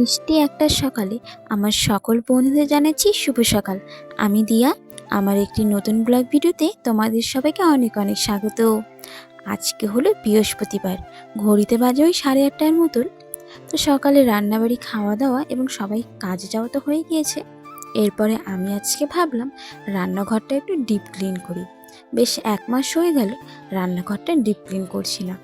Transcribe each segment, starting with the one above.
মিষ্টি একটা সকালে আমার সকল বন্ধুদের জানাচ্ছি শুভ সকাল। আমি দিয়া, আমার একটি নতুন ব্লগ ভিডিওতে তোমাদের সবাইকে অনেক অনেক স্বাগত। আজকে হলো বৃহস্পতিবার, ঘড়িতে বাজে ওই সাড়ে আটটার মতন। তো সকালে রান্নাবাড়ি খাওয়া দাওয়া এবং সবাই কাজে যাওয়া তো হয়ে গিয়েছে। এরপরে আমি আজকে ভাবলাম রান্নাঘরটা একটু ডিপ ক্লিন করি। বেশ এক মাস হয়ে গেল রান্নাঘরটা ডিপ ক্লিন করছি না।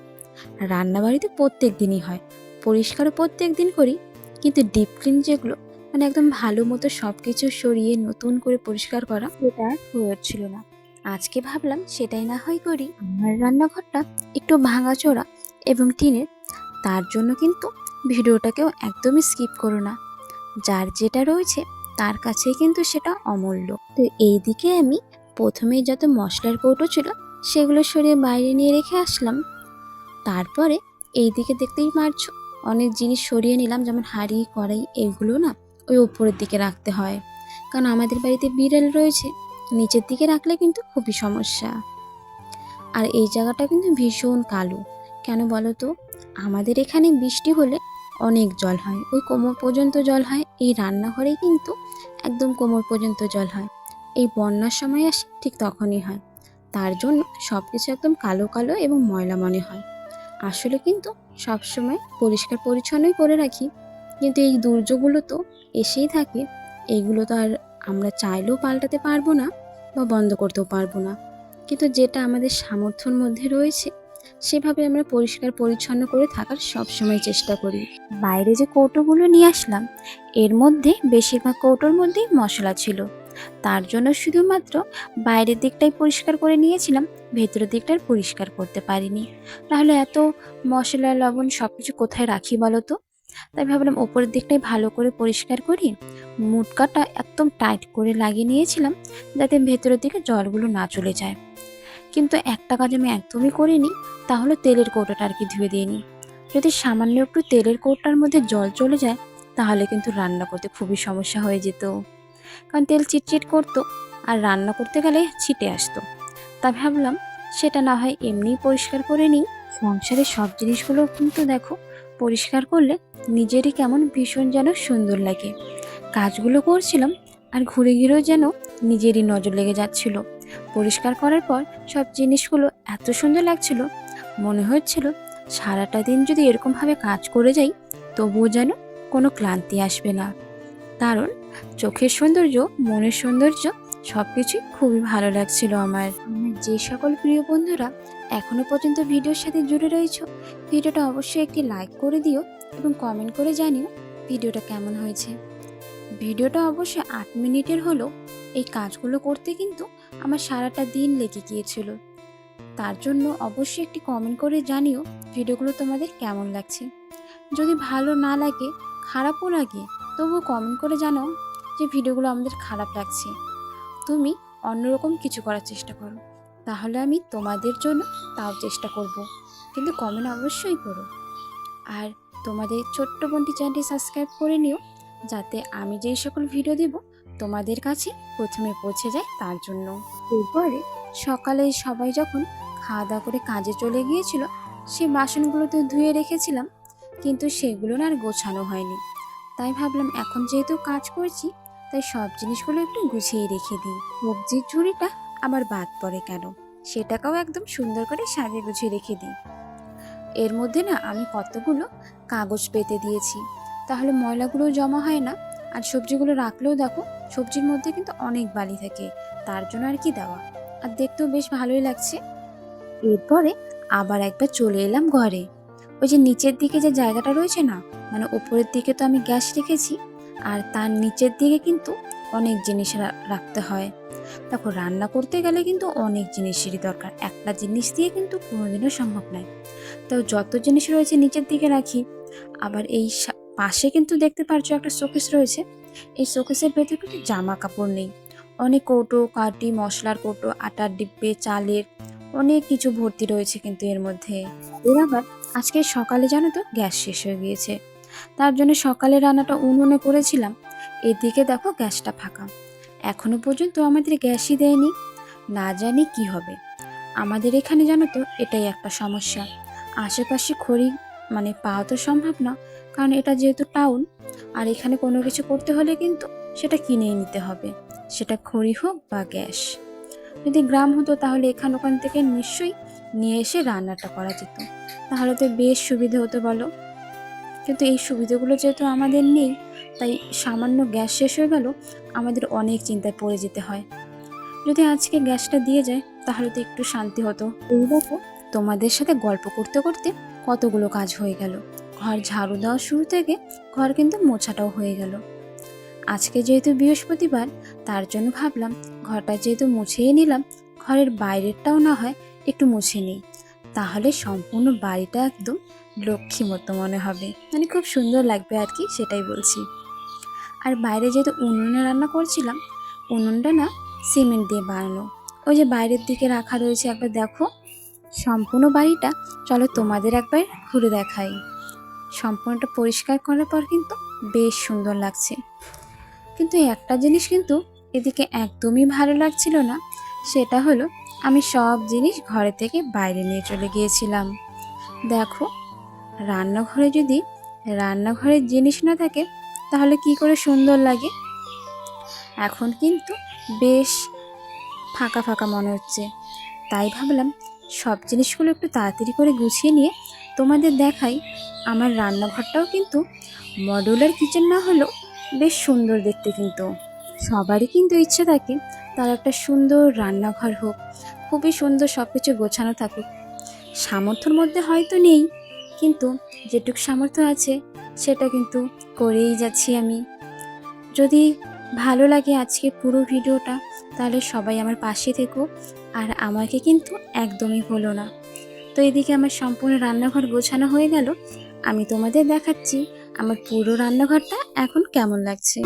রান্নাবাড়িতে প্রত্যেক দিনই হয়। পরিষ্কারও প্রত্যেক দিন করি কিন্তু ডিপ ক্লিন যেগুলো মানে একদম ভালো মতো সব কিছু সরিয়ে নতুন করে পরিষ্কার করা সেটা হয়ে উঠছিল না। আজকে ভাবলাম সেটাই না হয় করি। আমার রান্নাঘরটা একটু ভাঙাচোরা এবং টিনের, তার জন্য কিন্তু ভিডিওটাকেও একদমই স্কিপ করো না। যার যেটা রয়েছে, তার কাছে কিন্তু সেটা অমূল্য। তো এই দিকে আমি প্রথমেই যত মশলার কৌটো ছিল, সেগুলো সরিয়ে বাইরে নিয়ে রেখে আসলাম। তারপরে এই দিকে দেখতেই পারছ অনেক জিনিস সরিয়ে নিলাম, যেমন হাঁড়ি, কড়াই, এগুলো না ওই ওপরের দিকে রাখতে হয়। কারণ আমাদের বাড়িতে বিড়াল রয়েছে, নিচের দিকে রাখলে কিন্তু খুবই সমস্যা। আর এই জায়গাটা কিন্তু ভীষণ কালো। কেন বলো তো? আমাদের এখানে বৃষ্টি হলে অনেক জল হয়। ওই কোমর পর্যন্ত জল হয়, এই রান্নাঘরেই কিন্তু একদম কোমর পর্যন্ত জল হয়। এই বন্যার সময় আসে ঠিক তখনই হয়। তার জন্য সব কিছু একদম কালো কালো এবং ময়লা মনে হয়। আসলে কিন্তু সবসময় পরিষ্কার পরিচ্ছন্নই করে রাখি। কিন্তু এই দুর্যোগগুলো তো এসেই থাকে। এইগুলো তো আর আমরা চাইলেও পাল্টাতে পারব না বা বন্ধ করতেও পারব না। কিন্তু যেটা আমাদের সামর্থ্যর মধ্যে রয়েছে, সেভাবে আমরা পরিষ্কার পরিচ্ছন্ন করে থাকার সবসময় চেষ্টা করি। বাইরে যে কৌটোগুলো নিয়ে আসলাম, এর মধ্যে বেশিরভাগ কৌটোর মধ্যেই মশলা ছিল। তার জন্য শুধুমাত্র বাইরের দিকটাই পরিষ্কার করে নিয়েছিলাম, ভেতরের দিকটা আর পরিষ্কার করতে পারিনি। তাহলে এত মশলা, লবণ সব কিছু কোথায় রাখি বলো তো? তাই ভাবলাম ওপরের দিকটাই ভালো করে পরিষ্কার করি। মুটকাটা একদম টাইট করে লাগিয়ে নিয়েছিলাম, যাতে ভেতরের দিকে জলগুলো না চলে যায়। কিন্তু একটা কাজ আমি একদমই করিনি, তাহলে তেলের কৌটোটা আর কি ধুয়ে দিইনি যদি সামান্য একটু তেলের কৌটার মধ্যে জল চলে যায়, তাহলে কিন্তু রান্না করতে খুবই সমস্যা হয়ে যেত। কারণ তেল চিটচিট করতো আর রান্না করতে গেলে ছিটে আসতো। তা ভাবলাম সেটা না হয় এমনিই পরিষ্কার করে নিই। সংসারের সব জিনিসগুলো কিন্তু দেখো পরিষ্কার করলে নিজেরই কেমন ভীষণ যেন সুন্দর লাগে। কাজগুলো করছিলাম আর ঘুরে ঘিরেও যেন নিজেরই নজর লেগে যাচ্ছিল। পরিষ্কার করার পর সব জিনিসগুলো এত সুন্দর লাগছিল, মনে হচ্ছিল সারাটা দিন যদি এরকমভাবে কাজ করে যাই তবুও যেন কোনো ক্লান্তি আসবে না। কারণ চোখের সৌন্দর্য, মনের সৌন্দর্য সব কিছুই খুবই ভালো লাগছিল আমার। যে সকল প্রিয় বন্ধুরা এখনও পর্যন্ত ভিডিওর সাথে জুড়ে রয়েছে, ভিডিওটা অবশ্যই একটি লাইক করে দিও এবং কমেন্ট করে জানিও ভিডিওটা কেমন হয়েছে। ভিডিওটা অবশ্যই আট মিনিটের হলো এই কাজগুলো করতে কিন্তু আমার সারাটা দিন লেগে গিয়েছিল। তার জন্য অবশ্যই একটি কমেন্ট করে জানিও ভিডিওগুলো তোমাদের কেমন লাগছে। যদি ভালো না লাগে, খারাপও লাগে, তবুও কমেন্ট করে জানাও যে ভিডিওগুলো আমাদের খারাপ লাগছে, তুমি অন্যরকম কিছু করার চেষ্টা করো। তাহলে আমি তোমাদের জন্য তাও চেষ্টা করব। কিন্তু কমেন্ট অবশ্যই করো। আর তোমাদের ছোট্ট বোনটি চ্যানেলটি সাবস্ক্রাইব করে নিও, যাতে আমি যেই সকল ভিডিও দেব, তোমাদের কাছে প্রথমে পৌঁছে যায় তার জন্য। এরপরে সকালে সবাই যখন খাওয়া দাওয়া করে কাজে চলে গিয়েছিল, সে বাসনগুলো তো ধুয়ে রেখেছিলাম, কিন্তু সেগুলো আর গোছানো হয়নি। তাই ভাবলাম, এখন যেহেতু কাজ করছি তাই সব জিনিসগুলো একটু গুছিয়ে রেখে দিই। সবজির ঝুড়িটা আবার বাদ পড়ে কেন? সেটাকেও একদম সুন্দর করে সাজিয়ে গুছিয়ে রেখে দিই। এর মধ্যে না আমি কতগুলো কাগজ পেতে দিয়েছি। তাহলে ময়লাগুলো জমা হয় না? আর সবজিগুলো রাখলেও দেখো, সবজির মধ্যে কিন্তু অনেক বালি থাকে। তার জন্য আর কি দেওয়া? আর দেখতেও বেশ ভালোই লাগছে। এরপরে আবার একবার চলে এলাম ঘরে। ওই যে নিচের দিকে যে জায়গাটা রয়েছে না মানে উপরের দিকে তো আমি গ্যাস রেখেছি আর তার নিচের দিকে কিন্তু অনেক জিনিস রাখতে হয়। দেখো, রান্না করতে গেলে কিন্তু অনেক জিনিসেরই দরকার। একটা জিনিস দিয়ে কিন্তু কোনোদিনও সম্ভব নয়। তো যত জিনিস রয়েছে নিচের দিকে রাখি। আবার এই পাশে কিন্তু দেখতে পারছ একটা শোকেস রয়েছে। এই শোকেসের ভেতরে কিন্তু জামা কাপড় নেই। অনেক কৌটো, কাটি, মশলার কৌটো, আটার ডিব্বে, চালের অনেক কিছু ভর্তি রয়েছে কিন্তু এর মধ্যে। এর আবার আজকে সকালে জানো তো গ্যাস শেষ হয়ে গিয়েছে। তার জন্য সকালে রান্নাটা উনুনে করেছিলাম। এদিকে দেখো গ্যাসটা ফাঁকা। এখনও পর্যন্ত আমাদের গ্যাসই দেয়নি। না জানি কি হবে। আমাদের এখানে জানো তো, এটাই একটা সমস্যা। আশেপাশে খড়ি মানে পাওয়া তো সম্ভব না, কারণ এটা যেহেতু টাউন, আর এখানে কোনো কিছু করতে হলে কিন্তু সেটা কিনেই নিতে হবে। সেটা খড়ি হোক বা গ্যাস। যদি গ্রাম হতো তাহলে এখান ওখান থেকে নিশ্চয়ই নিয়ে এসে রান্নাটা করা যেত। তাহলে তো বেশ সুবিধে হতো বলো। কিন্তু এই সুবিধাগুলো যেহেতু আমাদের নেই, তাই সামান্য গ্যাস শেষ হয়ে গেল, আমাদের অনেক চিন্তায় পড়ে যেতে হয়। যদি আজকে গ্যাসটা দিয়ে যায়, তাহলে তো একটু শান্তি হতো। এই দেখো, তোমাদের সাথে গল্প করতে করতে কতগুলো কাজ হয়ে গেল। ঘর ঝাড়ু দেওয়া শুরু থেকে ঘর কিন্তু মোছাটাও হয়ে গেল। আজকে যেহেতু বৃহস্পতিবার, তার জন্য ভাবলাম ঘরটা যেহেতু মুছেই নিলাম, ঘরের বাইরেরটাও না হয় একটু মুছে নিই। তাহলে সম্পূর্ণ বাড়িটা একদম লক্ষ্মী মতো মনে হবে। মানে খুব সুন্দর লাগবে আর কি, সেটাই বলছি। আর বাইরে যেহেতু উনুনে রান্না করছিলাম, উনুনটা না সিমেন্ট দিয়ে বানানো। ওই যে বাইরের দিকে রাখা রয়েছে, একবার দেখো। সম্পূর্ণ বাড়িটা, চলো তোমাদের একবার ঘুরে দেখাই। সম্পূর্ণটা পরিষ্কার করার পর কিন্তু বেশ সুন্দর লাগছে। কিন্তু একটা জিনিস কিন্তু এদিকে একদমই ভালো লাগছিল না, সেটা হলো আমি সব জিনিস ঘরে থেকে বাইরে নিয়ে চলে গিয়েছিলাম। দেখো রান্নাঘরে যদি রান্নাঘরের জিনিস না থাকে, তাহলে কি করে সুন্দর লাগে? এখন কিন্তু বেশ ফাঁকা ফাঁকা মনে হচ্ছে। তাই ভাবলাম সব জিনিসগুলো একটু তাড়াতাড়ি করে গুছিয়ে নিয়ে তোমাদের দেখাই। আমার রান্নাঘরটাও কিন্তু মডুলার কিচেন না হলেও বেশ সুন্দর দেখতে কিন্তু। সবারই কিন্তু ইচ্ছে থাকে তার একটা সুন্দর রান্নাঘর হোক, খুবই সুন্দর সব কিছু গোছানো থাকুক। সামর্থ্যর মধ্যে হয়তো নেই কিন্তু যেটুক সামর্থ্য আছে, সেটা কিন্তু করেই যাচ্ছি আমি। যদি ভালো লাগে আজকে পুরো ভিডিওটা, তাহলে সবাই আমার পাশে থেকো, আর আমাকে কিন্তু একদমই হলো না। তো এদিকে আমার সম্পূর্ণ রান্নাঘর গোছানো হয়ে গেল, আমি তোমাদের দেখাচ্ছি আমার পুরো রান্নাঘরটা এখন কেমন লাগছে।